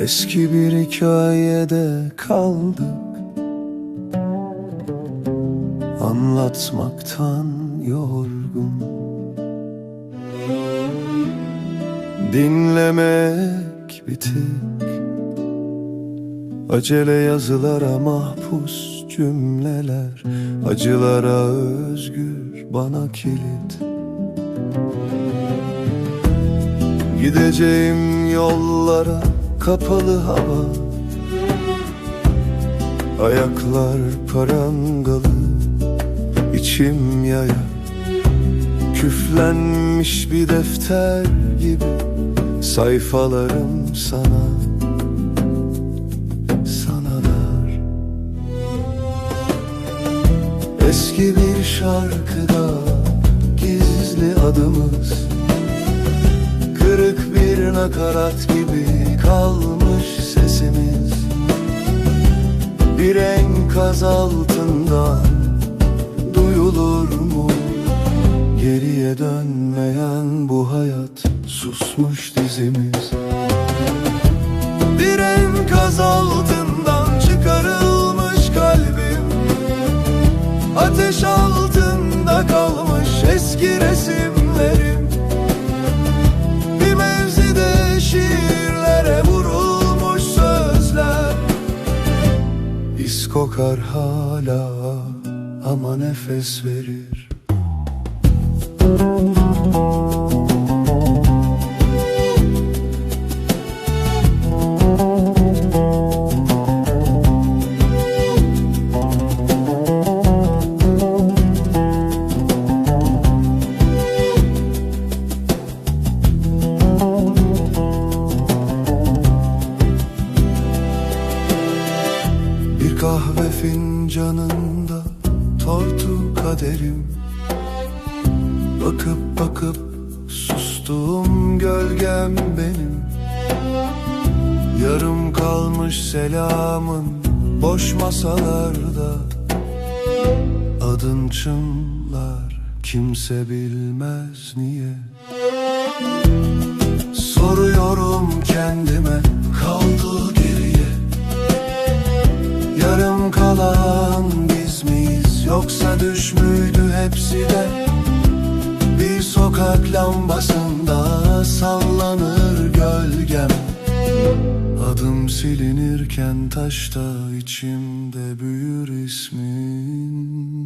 Eski bir hikayede kaldık. Anlatmaktan yorgun Dinlemek bitik Acele yazılara mahpus cümleler Acılara özgür bana kilit. Gideceğim yollara kapalı hava Ayaklar parangalı içim yaya Küflenmiş bir defter gibi Sayfalarım sana Sana dar Eski bir şarkıda Gizli adımız Kırık bir nakarat gibi kalmış sesimiz Bir enkaz altından duyulur mu? Geriye dönmeyen bu hayat susmuş dizimiz. Bir enkaz altından çıkarılmış kalbim. Ateş altında kalmış eski resimlerim. Bir mevzide şiirlere vurulmuş sözler. İz kokar hala ama nefes verir. Bir fincanında tortu kaderim. Bakıp bakıp sustuğum gölgem benim. Yarım kalmış selamın boş masalarda. Adın çınlar kimse bilmez niye. Soruyorum kendime kaldı sokak lambasında sallanır gölgem. Adım silinirken taşta içimde büyür ismi